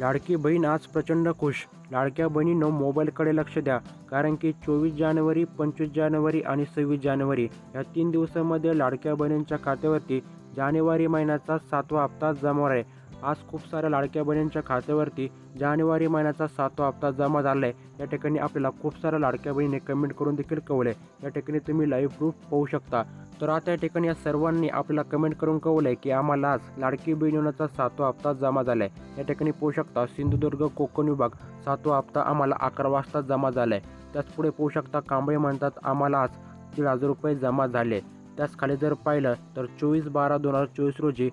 लाडकी बहीण आज प्रचंड खुश. लाडक्या बहिणीनं मोबाईलकडे लक्ष द्या. कारण की चोवीस जानेवारी पंचवीस जानेवारी आणि सव्वीस जानेवारी या तीन दिवसामध्ये लाडक्या बहिणींच्या खात्यावरती जानेवारी महिन्याचा सातवा हप्ता जमा आहे आज खूप साऱ्या लाडक्या बहिणींच्या खात्यावरती जानेवारी महिन्याचा सातवा हप्ता जमा झाला आहे या ठिकाणी आपल्याला खूप साऱ्या लाडक्या बहिणीने कमेंट करून देखील कळवले या ठिकाणी तुम्ही लाईव्ह प्रूफ पाहू शकता. तर आता या ठिकाणी या सर्वांनी आपल्याला कमेंट करून कळवलं आहे की आम्हाला आज लाडकी बहीण योजनेचा सातवा हप्ता जमा झाला आहे या ठिकाणी पाहू शकता सिंधुदुर्ग कोकण विभाग सातवा हप्ता आम्हाला अकरा वाजता जमा झाला आहे त्याच पुढे पाहू शकता कांबळे म्हणतात आम्हाला आज दीड हजार रुपये जमा झाले. त्याच खाली जर पाहिलं तर चोवीस बारा दोन हजार चोवीस रोजी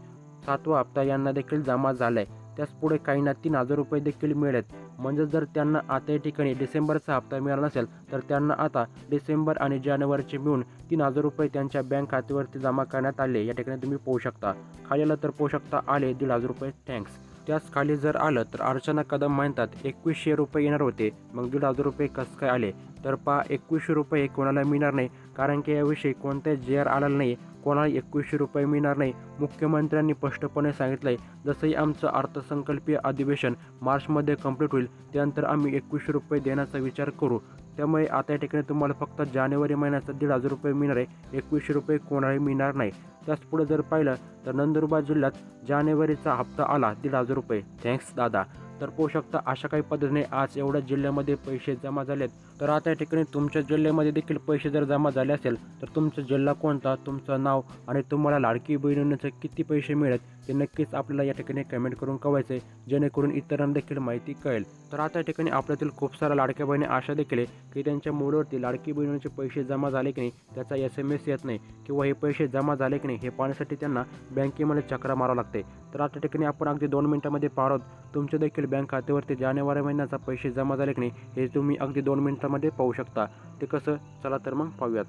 सातवा हप्ता यांना देखील जमा झाला आहे त्याच पुढे काहींना तीन हजार रुपये देखील मिळत म्हणजेच जर त्यांना आता या ठिकाणी डिसेंबरचा हप्ता मिळाला नसेल तर त्यांना आता डिसेंबर आणि जानेवारीचे मिळून तीन हजार रुपये त्यांच्या बँक खात्यावरती जमा करण्यात आले. या ठिकाणी तुम्ही पाहू शकता. खाली आलं तर पाहू शकता आले दीड हजार रुपये. थँक्स त्याच खाली जर आलं तर अर्चना कदम म्हणतात एकवीसशे रुपये येणार होते. मग दीड हजार रुपये कसं काय आले? तर पहा एकवीसशे रुपये कोणाला मिळणार नाही कारण की याविषयी कोणत्याही जे आर आलेला नाही कोणाला एकवीसशे रुपये मिळणार नाही. मुख्यमंत्र्यांनी स्पष्टपणे सांगितलंय जसंही आमचं अर्थसंकल्पीय अधिवेशन मार्चमध्ये कंप्लीट होईल त्यानंतर आम्ही एकवीसशे रुपये देण्याचा विचार करू. त्यामुळे आता या ठिकाणी तुम्हाला फक्त जानेवारी महिन्याचा दीड हजार रुपये मिळणार आहे. एकवीसशे रुपये कोणालाही मिळणार नाही. त्याच पुढे जर पाहिलं तर नंदुरबार जिल्ह्यात जानेवारीचा हप्ता आला दीड हजार रुपये. थँक्स दादा. तर पाहू शकता अशा काही पद्धतीने आज एवढ्या जिल्ह्यामध्ये पैसे जमा झालेत. तर आता या ठिकाणी तुमच्या जिल्ह्यामध्ये देखील पैसे जर जमा झाले असेल तर तुमचा जिल्हा कोणता तुमचं नाव आणि तुम्हाला लाडकी बहिणीचे किती पैसे मिळत ते नक्कीच आपल्याला या ठिकाणी कमेंट करून कळवायचं आहे जेणेकरून इतरांना देखील माहिती कळेल. तर आता या ठिकाणी आपल्यातील खूप साऱ्या लाडक्या बहिणी आशा देखील आहे की त्यांच्या मोडवरती लाडकी बहिणीचे पैसे जमा झाले की नाही त्याचा एस एम एस येत नाही किंवा हे पैसे जमा झाले की नाही हे पाहण्यासाठी त्यांना बँकेमध्ये चक्रा मारावं लागते. तर आता ठिकाणी आपण अगदी दोन मिनिटामध्ये पाहत तुमच्या देखील बँक खात्यावरती जानेवारी महिन्याचा पैसे जमा झाले की नाही हे तुम्ही अगदी दोन मिनिटामध्ये पाहू शकता. ते कसं? चला तर मग पाहूयात.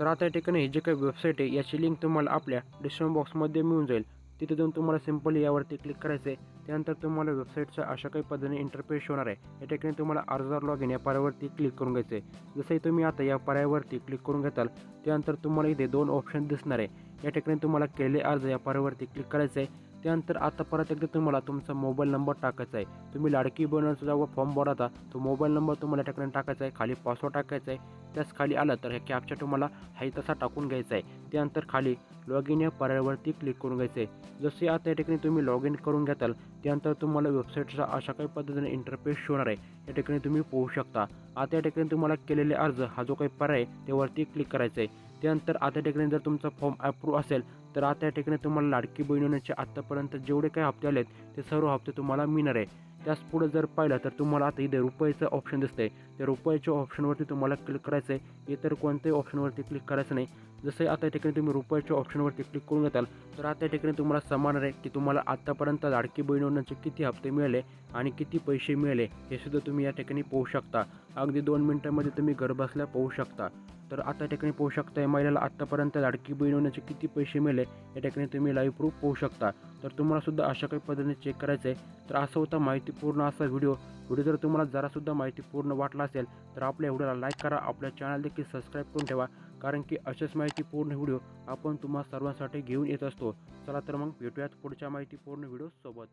तर आता या ठिकाणी हे जे काही वेबसाईट आहे याची लिंक तुम्हाला आपल्या डिस्क्रिप्शन बॉक्समध्ये मिळून जाईल. तिथे जाऊन तुम्हाला सिम्पली यावरती क्लिक करायचं आहे त्यानंतर तुम्हाला वेबसाईटचा अशा काही पद्धतीने इंटरफेस होणार आहे. या ठिकाणी तुम्हाला अर्जदार लॉग इन या पर्यावरती क्लिक करून घ्यायचं आहे जसंही तुम्ही आता या पर्यायावरती क्लिक करून घेताल त्यानंतर तुम्हाला इथे दोन ऑप्शन दिसणार आहे. या ठिकाणी तुम्हाला केले अर्ज या पर्यावरती क्लिक करायचं आहे त्यानंतर आता परत एकदा तुम्हाला तुमचा मोबाईल नंबर टाकायचा आहे. तुम्ही लाडकी बहिणीचा व फॉर्म भरता तो मोबाईल नंबर तुम्हाला त्या ठिकाणी टाकायचा आहे. खाली पासवर्ड टाकायचा आहे. त्याच खाली आलं तर हे कॅपचा तुम्हाला हाही तसा टाकून घ्यायचा आहे. त्यानंतर खाली लॉग इन या पर्यायावरती क्लिक करून घ्यायचं आहे. जसे आता या ठिकाणी तुम्ही लॉग इन करून घेताल त्यानंतर तुम्हाला वेबसाईटचा अशा काही पद्धतीने इंटरफेस होणार आहे. या ठिकाणी तुम्ही पोहू शकता. आता या ठिकाणी तुम्हाला केलेले अर्ज हा जो काही पर्याय आहे त्यावरती क्लिक करायचा आहे. त्यानंतर आता या ठिकाणी जर तुमचा फॉर्म अप्रूव्ह असेल तर आता या ठिकाणी तुम्हाला लाडकी बहिणीचे आत्तापर्यंत जेवढे काही हप्ते आले आहेत ते सर्व हप्ते तुम्हाला मिळणार आहे. त्याच पुढे जर पाहिलं तर तुम्हाला आता इथे रुपयाचं ऑप्शन दिसतंय. त्या रुपयाच्या ऑप्शनवरती तुम्हाला क्लिक करायचं आहे इतर कोणत्याही ऑप्शनवरती क्लिक करायचं नाही. जसं आता या ठिकाणी तुम्ही रुपयाच्या ऑप्शनवरती क्लिक करून घेताल तर आता या ठिकाणी तुम्हाला समजणार आहे की तुम्हाला आत्तापर्यंत लाडकी होण्याचे किती हप्ते मिळाले आणि किती पैसे मिळाले हे सुद्धा तुम्ही या ठिकाणी पाहू शकता. अगदी दोन मिनटामध्ये तुम्ही घरबसल्या पाहू शकता. तर आता या ठिकाणी पाहू शकता महिलेला आत्तापर्यंत लाडकी होण्याचे किती पैसे मिळाले या ठिकाणी तुम्ही लाईव्ह प्रूफ पाहू शकता. तर तुम्हाला सुद्धा अशा काही पद्धतीने चेक करायचं आहे तर असं होता माहितीपूर्ण असा व्हिडिओ व्हिडिओ जर तुम्हाला जरासुद्धा माहितीपूर्ण वाटला असेल तर आपल्या व्हिडिओला लाईक करा आपल्या चॅनल देखील सबस्क्राईब करून ठेवा. कारण की अशाच माहितीपूर्ण व्हिडिओ आपण तुम्हा सर्वांसाठी घेऊन येत असतो. चला तर मग भेटूयात पुढच्या माहितीपूर्ण व्हिडिओसोबत